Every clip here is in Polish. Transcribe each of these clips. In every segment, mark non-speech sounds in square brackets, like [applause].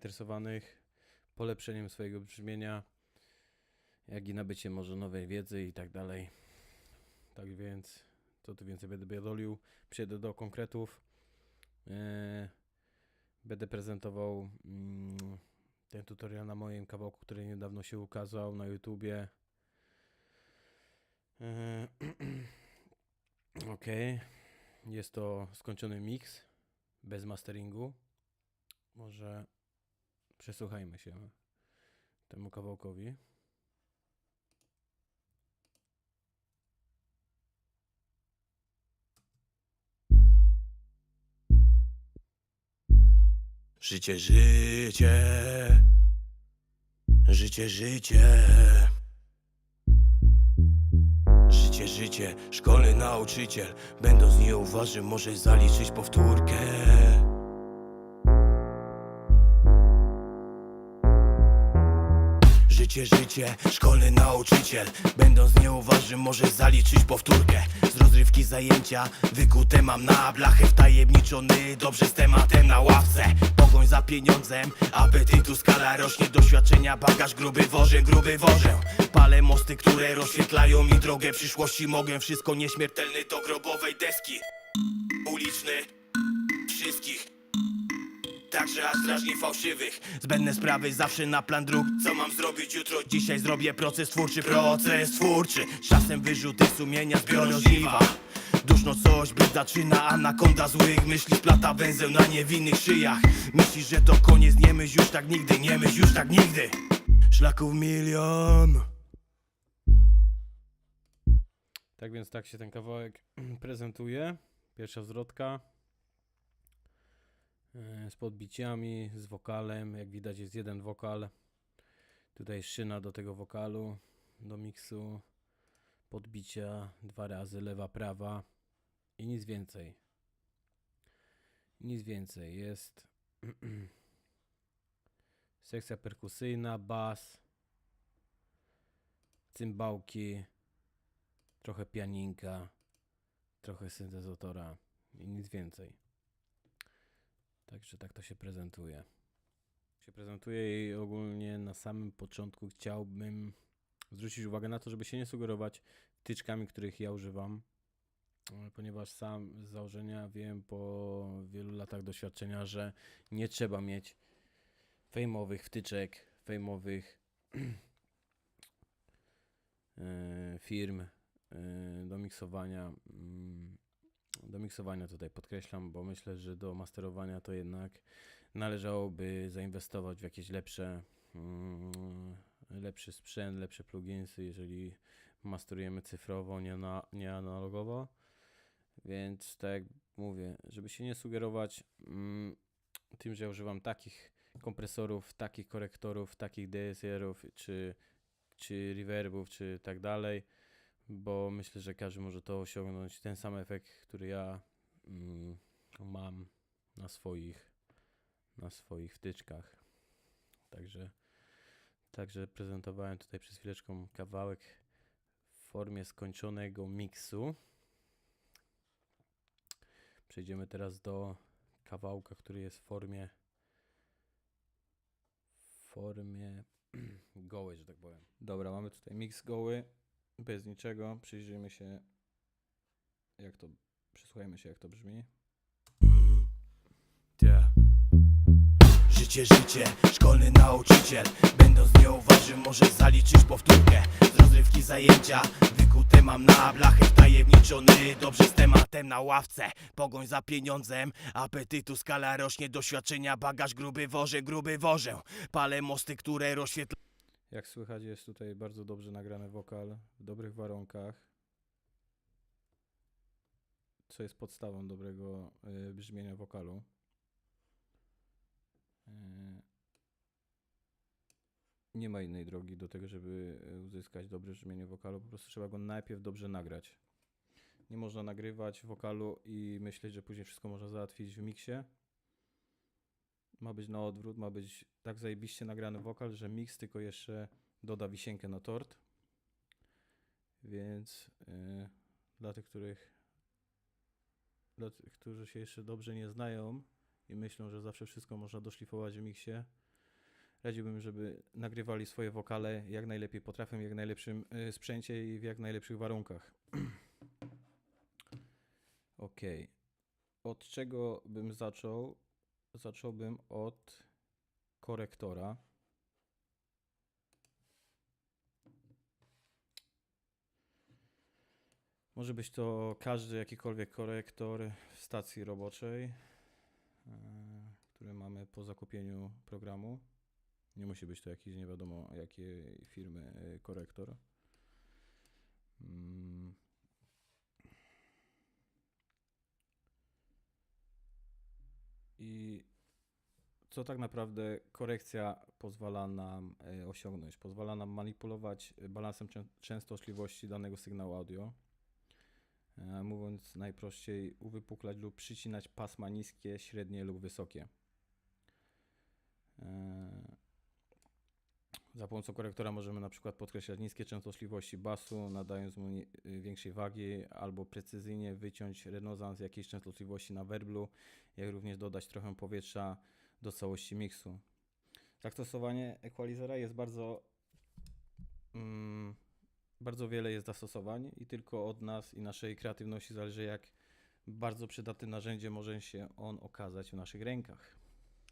zainteresowanych polepszeniem swojego brzmienia, jak i nabyciem może nowej wiedzy i tak dalej. Tak więc, co tu więcej będę biadolił, przejdę do konkretów. Eee, będę prezentował mm, ten tutorial na moim kawałku, który niedawno się ukazał na YouTubie. Eee, [clears throat] Okej, jest to skończony mix bez masteringu. Może przesłuchajmy się temu kawałkowi. Życie, życie. Życie, życie. Życie, życie. Szkolny nauczyciel. Będąc nieuważnym, może zaliczyć powtórkę. Życie, życie, szkolny nauczyciel. Będąc nieuważnym może zaliczyć powtórkę. Z rozrywki zajęcia. Wykute mam na blachę. Wtajemniczony dobrze z tematem na ławce. Pogoń za pieniądzem, apetytu skala rośnie. Doświadczenia bagaż gruby wożę, gruby wożę Palę mosty, które rozświetlają mi drogę Przyszłości. Mogę wszystko nieśmiertelny do grobowej deski. Uliczny, Także aż strasznie fałszywych. Zbędne sprawy zawsze na plan dróg. Co mam zrobić jutro? Dzisiaj zrobię proces twórczy. Proces twórczy. Czasem wyrzuty sumienia zbiorą żniwa Duszno coś, by zaczyna anakonda złych. Myśli splata węzeł na niewinnych szyjach. Myślisz, że to koniec, nie myśl już tak nigdy. Nie myśl już tak nigdy. Szlaków milion. Tak więc tak się ten kawałek [clears throat] prezentuje. Pierwsza zwrotka. E, Z podbiciami, z wokalem. Jak widać jest jeden wokal. Tutaj szyna do tego wokalu, do miksu. Podbicia dwa razy, lewa, prawa. I nic więcej. Nic więcej. Jest [clears throat] sekcja perkusyjna, bas, cymbałki trochę pianinka, trochę syntezatora i nic więcej. Także tak to się prezentuje. Się prezentuje i ogólnie na samym początku chciałbym zwrócić uwagę na to, żeby się nie sugerować wtyczkami, których ja używam, e, ponieważ sam z założenia wiem po wielu latach doświadczenia, że nie trzeba mieć fejmowych wtyczek, fejmowych [clears throat] e, firm, y, do miksowania. Do miksowania tutaj podkreślam, bo myślę, że do masterowania to jednak należałoby zainwestować w jakieś lepsze, mm, lepszy sprzęt, lepsze pluginsy, jeżeli masterujemy cyfrowo, nie, na, nie analogowo. Więc tak jak mówię, żeby się nie sugerować mm, tym, że używam takich kompresorów, takich korektorów, takich DSR-ów, czy, czy reverbów, czy tak dalej, bo myślę, że każdy może to osiągnąć, ten sam efekt, który ja mm, mam na swoich, na swoich wtyczkach. Także, także prezentowałem tutaj przez chwileczkę kawałek w formie skończonego miksu. Przejdziemy teraz do kawałka, który jest w formie w formie [clears throat] goły, że tak powiem. Dobra, mamy tutaj miks goły bez niczego. Przyjrzyjmy się, jak to. Przysłuchajmy się, jak to brzmi. Yeah. Życie, życie, szkolny nauczyciel Będąc nieuważnym może zaliczyć powtórkę Z rozrywki zajęcia wykute mam na blachę Wtajemniczony dobrze z tematem na ławce Pogoń za pieniądzem, apetytu skala rośnie Doświadczenia bagaż gruby wożę, gruby wożę Palę mosty, które rozświetlają Jak słychać, jest tutaj bardzo dobrze nagrany wokal w dobrych warunkach. Co jest podstawą dobrego y, brzmienia wokalu. Y, nie ma innej drogi do tego, żeby y, uzyskać dobre brzmienie wokalu. Po prostu trzeba go najpierw dobrze nagrać. Nie można nagrywać wokalu i myśleć, że później wszystko można załatwić w miksie. Ma być na odwrót, ma być tak zajebiście nagrany wokal, że mix tylko jeszcze doda wisienkę na tort. Więc y, dla tych, których dla tych, którzy się jeszcze dobrze nie znają i myślą, że zawsze wszystko można doszlifować w miksie, radziłbym, żeby nagrywali swoje wokale jak najlepiej potrafią, jak najlepszym y, sprzęcie i w jak najlepszych warunkach. [clears throat] Ok. Od czego bym zaczął? Zacząłbym od korektora. Może być to każdy jakikolwiek korektor w stacji roboczej, e, który mamy po zakupieniu programu. Nie musi być to jakiś nie wiadomo jakiej firmy e, korektor. Mm. I co tak naprawdę korekcja pozwala nam e, osiągnąć? Pozwala nam manipulować e, balansem czę- częstotliwości danego sygnału audio. E, Mówiąc najprościej, uwypuklać lub przycinać pasma niskie, średnie lub wysokie. Za pomocą korektora możemy na przykład podkreślać niskie częstotliwości basu, nadając mu y, większej wagi, albo precyzyjnie wyciąć renesans jakiejś częstotliwości na werblu, jak również dodać trochę powietrza do całości miksu. Zastosowanie equalizera jest bardzo mm, bardzo wiele jest zastosowań i tylko od nas i naszej kreatywności zależy, jak bardzo przydatne narzędzie może się on okazać w naszych rękach.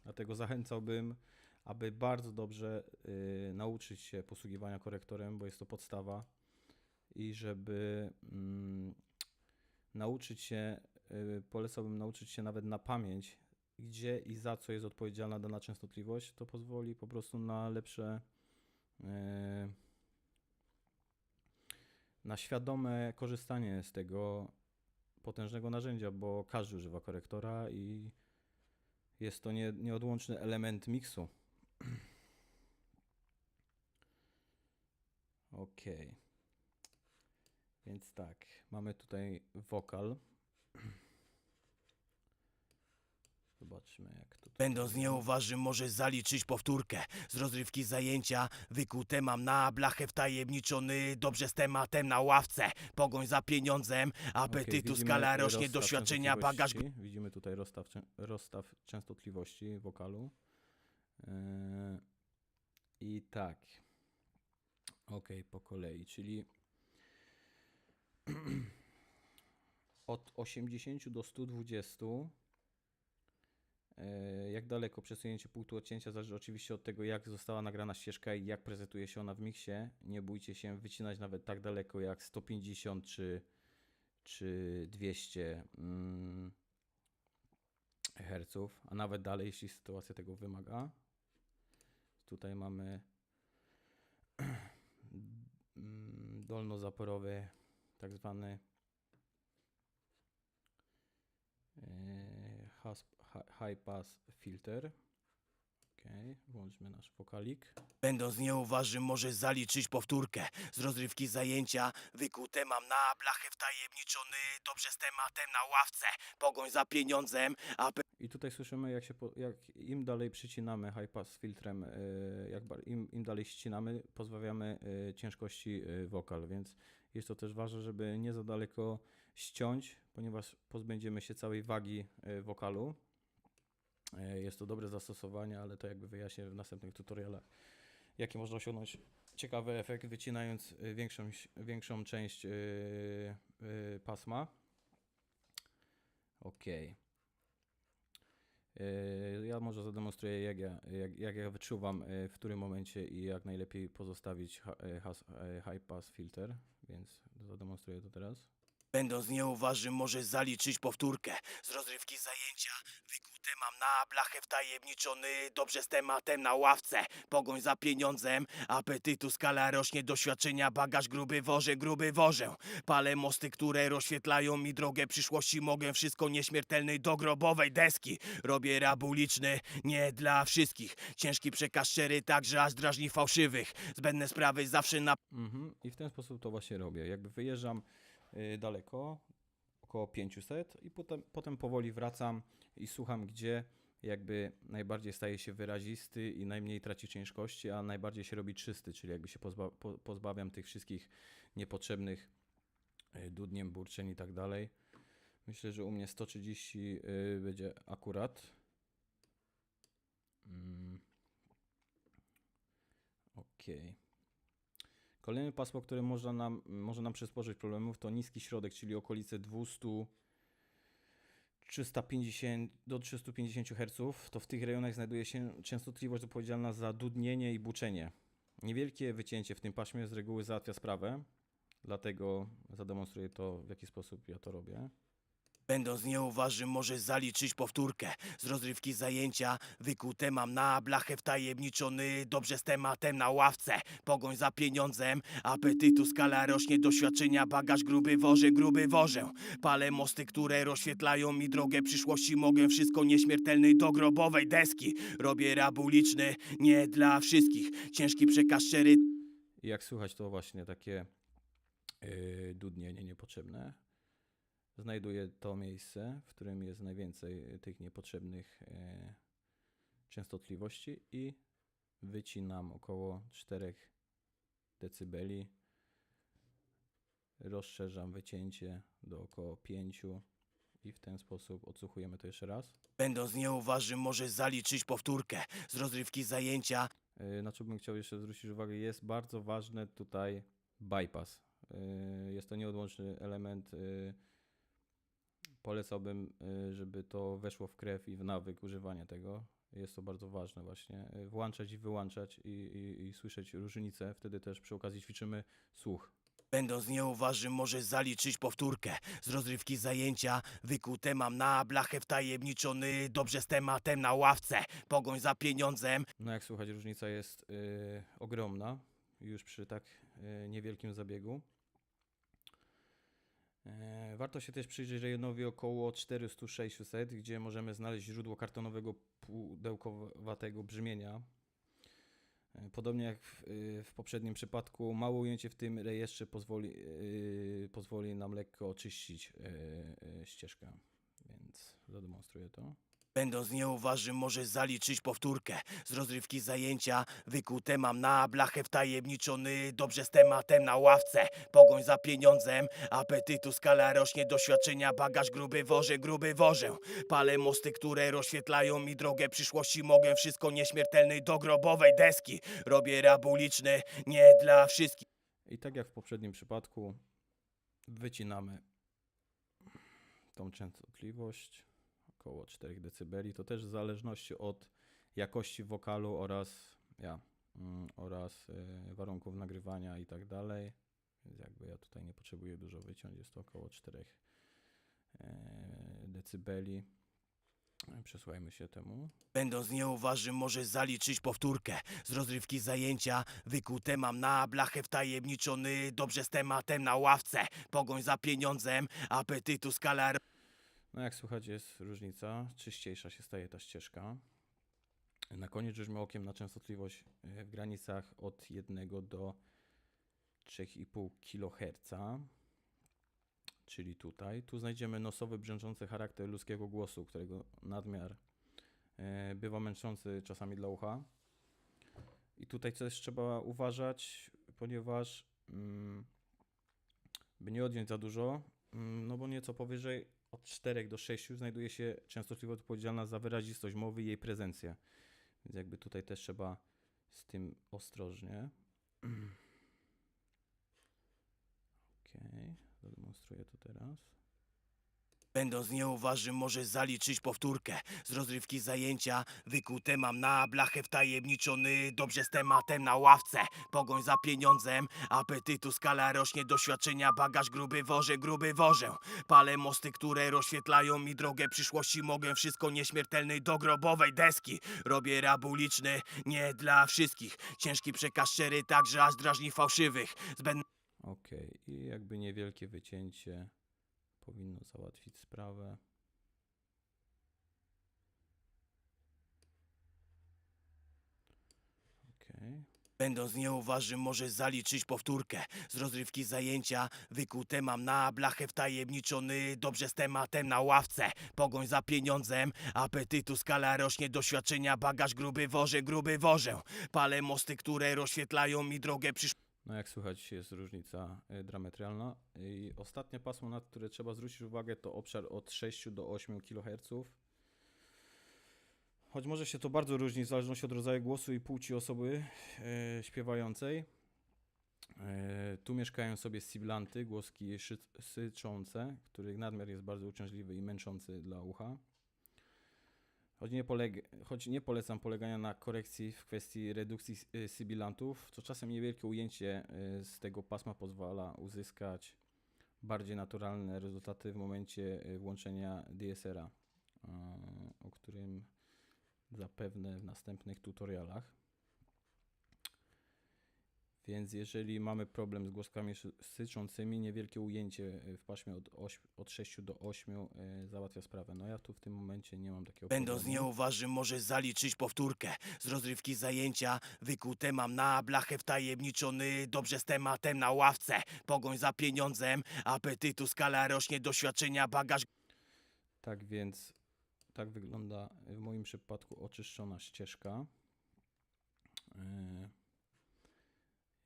Dlatego zachęcałbym, aby bardzo dobrze y, nauczyć się posługiwania korektorem, bo jest to podstawa i żeby mm, nauczyć się, y, polecałbym nauczyć się nawet na pamięć, gdzie i za co jest odpowiedzialna dana częstotliwość. To pozwoli po prostu na lepsze y, na świadome korzystanie z tego potężnego narzędzia, bo każdy używa korektora i jest to nie, nieodłączny element miksu. [clears throat] Ok. Więc tak, mamy tutaj wokal. [clears throat] Zobaczmy jak to. Będąc nieuważnym może zaliczyć powtórkę Z rozrywki zajęcia wykute mam na blachę wtajemniczony Dobrze z tematem na ławce Pogoń za pieniądzem Apetytu widzimy skala rośnie rozstaw Doświadczenia bagaż częstotliwości. Widzimy tutaj rozstaw, czę- rozstaw częstotliwości wokalu. Yy, I tak. Ok, po kolei, czyli [clears throat] od 80 do 120. yy, Jak daleko przesunięcie punktu odcięcia zależy oczywiście od tego, jak została nagrana ścieżka i jak prezentuje się ona w miksie. Nie bójcie się wycinać nawet tak daleko jak 150 czy czy 200 mm, herców, a nawet dalej, jeśli sytuacja tego wymaga. Tutaj mamy [clears throat] mm, dolnozaporowy, tak zwany e, high pass filter. Ok, włączmy nasz wokalik. Będąc nieuważnym może zaliczyć powtórkę Z rozrywki zajęcia wykute mam na blachę wtajemniczony Dobrze z tematem na ławce Pogoń za pieniądzem I tutaj słyszymy, jak, się po, jak im dalej przycinamy high pass filtrem, y, jak im, im dalej ścinamy, pozbawiamy y, ciężkości y, wokal, więc jest to też ważne, żeby nie za daleko ściąć, ponieważ pozbędziemy się całej wagi wokalu. Y, Jest to dobre zastosowanie, ale to jakby wyjaśnię w następnych tutorialach, jaki można osiągnąć ciekawy efekt, wycinając y, większą, większą część y, pasma. Yy, Ja może zademonstruję, jak ja, jak, jak ja wyczuwam, w którym momencie i jak najlepiej pozostawić high pass filter, więc zademonstruję to teraz. Będąc nieuważnym może zaliczyć powtórkę Z rozrywki zajęcia na blachę wtajemniczony Dobrze z tematem na ławce. Pogoń za pieniądzem Apetytu skala rośnie Doświadczenia bagaż gruby wożę, gruby wożę Palę mosty, które rozświetlają mi drogę przyszłości. Mogę wszystko nieśmiertelny do grobowej deski. Robię rap uliczny, nie dla wszystkich. Ciężki przekaz szczery, także aż drażni fałszywych. Zbędne sprawy zawsze na Mhm. I w ten sposób to właśnie robię. Jakby wyjeżdżam yy, daleko, około 500 i potem, potem powoli wracam i słucham, gdzie jakby najbardziej staje się wyrazisty i najmniej traci ciężkości, a najbardziej się robi czysty, czyli jakby się pozba po, pozbawiam tych wszystkich niepotrzebnych yy, dudniem, burczeń i tak dalej. Myślę, że u mnie 130 yy, będzie akurat. Mm. Okej. Kolejne pasmo, które można nam, może nam przysporzyć problemów, to niski środek, czyli okolice 200 350 do 350 Hz. To w tych rejonach znajduje się częstotliwość odpowiedzialna za dudnienie i buczenie. Niewielkie wycięcie w tym paśmie z reguły załatwia sprawę, dlatego zademonstruję to, w jaki sposób ja to robię. Będąc nieuważnym może zaliczyć powtórkę. Z rozrywki zajęcia wykute mam na blachę wtajemniczony Dobrze z tematem na ławce. Pogoń za pieniądzem Apetytu skala rośnie Doświadczenia bagaż gruby wożę, gruby wożę Palę mosty, które rozświetlają mi drogę przyszłości. Mogę wszystko nieśmiertelny do grobowej deski. Robię rap uliczny, nie dla wszystkich. Ciężki przekaz szczery. Jak słychać, to właśnie takie yy, dudnienie niepotrzebne. Znajduję to miejsce, w którym jest najwięcej tych niepotrzebnych yy, częstotliwości i wycinam około 4 decybeli. Rozszerzam wycięcie do około 5 i w ten sposób odsłuchujemy to jeszcze raz. Będąc nieuważnym może zaliczyć powtórkę Z rozrywki zajęcia Y, Na co bym chciał jeszcze zwrócić uwagę, jest bardzo ważny tutaj bypass. Y, Jest to nieodłączny element. Polecałbym, y, żeby to weszło w krew i w nawyk używania tego. Jest to bardzo ważne właśnie. Y, Włączać i wyłączać i, i, i słyszeć różnice. Wtedy też przy okazji ćwiczymy słuch. Będąc nieuważnym może zaliczyć powtórkę Z rozrywki zajęcia wykute mam na blachę wtajemniczony Dobrze z tematem na ławce Pogoń za pieniądzem No jak słuchać, różnica jest y, ogromna już przy tak y, niewielkim zabiegu. E, warto się też przyjrzeć rejonowi około 400-600, gdzie możemy znaleźć źródło kartonowego pudełkowatego brzmienia. E, Podobnie jak w, y, w poprzednim przypadku, małe ujęcie w tym rejestrze pozwoli, y, pozwoli nam lekko oczyścić y, y, ścieżkę, więc zademonstruję to. Będąc nieuważnym może zaliczyć powtórkę. Z rozrywki zajęcia wykute mam na blachę wtajemniczony Dobrze z tematem na ławce. Pogoń za pieniądzem Apetytu skala rośnie Doświadczenia bagaż gruby wożę, gruby wożę Palę mosty, które rozświetlają mi drogę przyszłości. Mogę wszystko nieśmiertelny do grobowej deski. Robię rap uliczny, nie dla wszystkich. I tak jak w poprzednim przypadku, wycinamy tą częstotliwość około 4 dB. To też w zależności od jakości wokalu oraz, ja, mm, oraz y, warunków nagrywania i tak dalej. Więc jakby ja tutaj nie potrzebuję dużo wyciąć, jest to około 4 decybeli. Przesłuchajmy się temu. Będąc nieuważnym może zaliczyć powtórkę Z rozrywki zajęcia wykute mam na blachę wtajemniczony Dobrze z tematem na ławce Pogoń za pieniądzem Apetytu skala No jak słychać jest różnica, czyściejsza się staje ta ścieżka. Na koniec rzućmy okiem na częstotliwość e, w granicach od 1 do 3,5 kHz. Czyli tutaj. Tu znajdziemy nosowy, brzęczący charakter ludzkiego głosu, którego nadmiar e, bywa męczący czasami dla ucha. I tutaj też trzeba uważać, ponieważ mm, by nie odjąć za dużo, mm, no bo nieco powyżej od 4 do 6 znajduje się częstotliwość odpowiedzialna za wyrazistość mowy i jej prezencję. Więc jakby tutaj też trzeba z tym ostrożnie. [clears throat] Okej, zademonstruję to teraz. Będąc nieuważnym może zaliczyć powtórkę. Z rozrywki zajęcia wykute mam na blachę wtajemniczony Dobrze z tematem na ławce. Pogoń za pieniądzem Apetytu skala rośnie Doświadczenia bagaż gruby wożę, gruby wożę Palę mosty, które rozświetlają mi drogę przyszłości. Mogę wszystko nieśmiertelny do grobowej deski. Robię rap uliczny, nie dla wszystkich. Ciężki przekaz szczery także aż drażni fałszywych. Zbędne Okej, i jakby niewielkie wycięcie powinno załatwić sprawę. Okej. Będąc nieuważnym może zaliczyć powtórkę Z rozrywki zajęcia wykute mam na blachę wtajemniczony Dobrze z tematem na ławce Pogoń za pieniądzem Apetytu skala rośnie Doświadczenia bagaż gruby wożę, gruby wożę Palę mosty, które rozświetlają mi drogę przyszłości No jak słychać jest różnica y, diametralna. I ostatnie pasmo, na które trzeba zwrócić uwagę to obszar od 6 do 8 kHz. choć może się to bardzo różnić w zależności od rodzaju głosu i płci osoby e, śpiewającej. E, tu mieszkają sobie siblanty, głoski syczące, których nadmiar jest bardzo uciążliwy i męczący dla ucha. Choć nie, poleg, choć nie polecam polegania na korekcji w kwestii redukcji s- y, sibilantów, to czasem niewielkie ujęcie y, z tego pasma pozwala uzyskać bardziej naturalne rezultaty w momencie y, włączenia DSR-a, o którym zapewne w następnych tutorialach. Więc jeżeli mamy problem z głoskami syczącymi, niewielkie ujęcie y, w paśmie od, oś, od 6 do 8 y, załatwia sprawę. No ja tu w tym momencie nie mam takiego Będąc problemu. nieuważnym może zaliczyć powtórkę Z rozrywki zajęcia wykute mam na blachę wtajemniczony Dobrze z tematem na ławce Pogoń za pieniądzem Apetytu skala rośnie Doświadczenia bagaż Tak więc tak wygląda w moim przypadku oczyszczona ścieżka. Yy,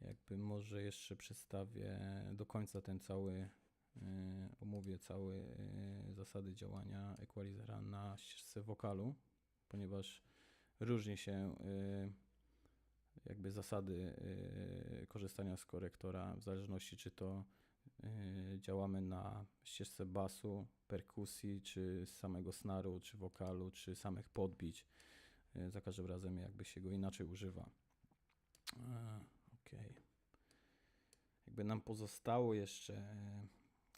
Jakby może jeszcze przedstawię do końca ten cały, yy, omówię całe yy, zasady działania equalizera na ścieżce wokalu, ponieważ różni się yy, jakby zasady korzystania z korektora w zależności czy to działamy na ścieżce basu, perkusji, czy samego snaru, czy wokalu, czy samych podbić. Za każdym razem jakby się go inaczej używa. Okej. Jakby nam pozostało jeszcze, e,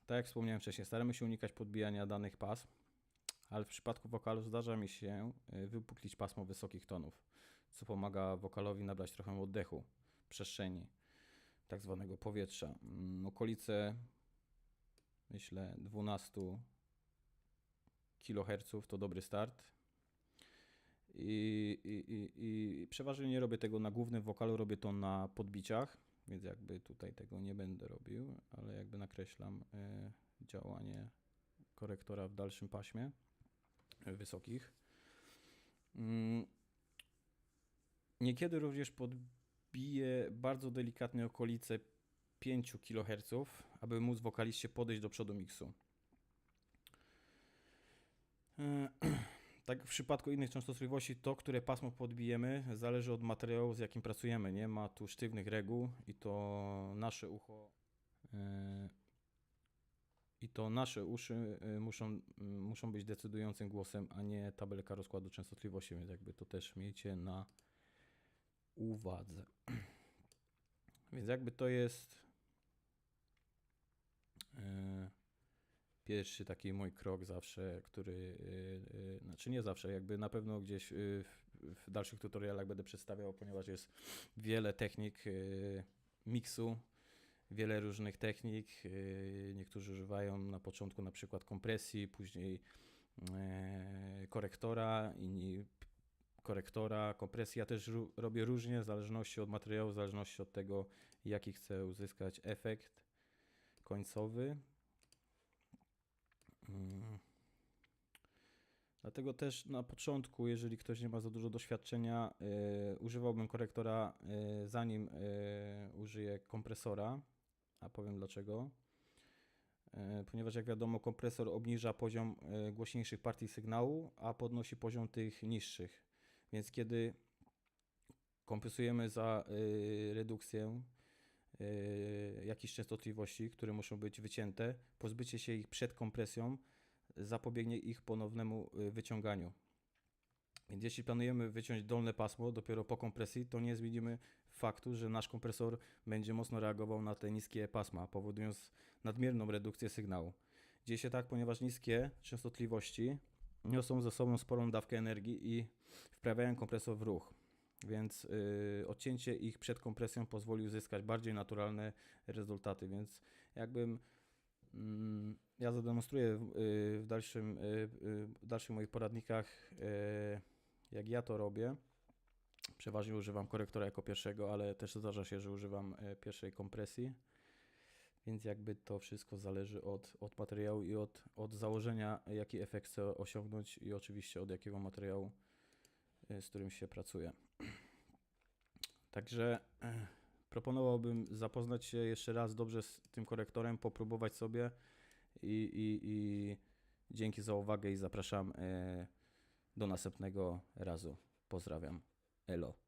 tak jak wspomniałem wcześniej, staramy się unikać podbijania danych pasm, ale w przypadku wokalu zdarza mi się e, wypuklić pasmo wysokich tonów, co pomaga wokalowi nabrać trochę oddechu, przestrzeni, tak zwanego powietrza. Mm, Okolice, myślę, 12 kHz to dobry start. I, i, i, przeważnie nie robię tego na głównym wokalu, robię to na podbiciach, więc jakby tutaj tego nie będę robił, ale jakby nakreślam e, działanie korektora w dalszym paśmie e, wysokich. Mm. Niekiedy również podbiję bardzo delikatne okolice 5 kHz, aby móc wokaliście podejść do przodu miksu. [clears throat] E, Tak jak w przypadku innych częstotliwości, to, które pasmo podbijemy, zależy od materiału, z jakim pracujemy. Nie ma tu sztywnych reguł i to nasze ucho e, i to nasze uszy e, muszą, m, muszą być decydującym głosem, a nie tabelka rozkładu częstotliwości, więc jakby to też miejcie na uwadze. [clears throat] Więc jakby to jest e, pierwszy taki mój krok zawsze, który, y, y, znaczy nie zawsze, jakby na pewno gdzieś y, w, dalszych tutorialach będę przedstawiał, ponieważ jest wiele technik miksu, wiele różnych technik. Niektórzy używają na początku na przykład kompresji, później e, korektora, inni korektora, kompresji. Ja też robię różnie, w zależności od materiału, w zależności od tego, jaki chcę uzyskać efekt końcowy. Mm. Dlatego też na początku, jeżeli ktoś nie ma za dużo doświadczenia, y, używałbym korektora y, zanim y, użyję kompresora, a powiem dlaczego. Ponieważ jak wiadomo, kompresor obniża poziom głośniejszych partii sygnału, a podnosi poziom tych niższych. Więc kiedy kompensujemy za redukcję jakichś częstotliwości, które muszą być wycięte, pozbycie się ich przed kompresją zapobiegnie ich ponownemu y, wyciąganiu. Więc jeśli planujemy wyciąć dolne pasmo dopiero po kompresji, to nie zmienimy faktu, że nasz kompresor będzie mocno reagował na te niskie pasma, powodując nadmierną redukcję sygnału. Dzieje się tak, ponieważ niskie częstotliwości niosą ze sobą sporą dawkę energii i wprawiają kompresor w ruch. Więc yy, odcięcie ich przed kompresją pozwoli uzyskać bardziej naturalne rezultaty. Więc jakbym mm, ja zademonstruję w, w, dalszym, yy, yy, w dalszych moich poradnikach, jak ja to robię. Przeważnie używam korektora jako pierwszego, ale też zdarza się, że używam pierwszej kompresji. Więc jakby to wszystko zależy od, od materiału i od, od założenia, jaki efekt chcę osiągnąć i oczywiście od jakiego materiału, z którym się pracuje. Także e, proponowałbym zapoznać się jeszcze raz dobrze z tym korektorem, popróbować sobie i, i, i dzięki za uwagę i zapraszam e, Do następnego razu. Pozdrawiam. Elo.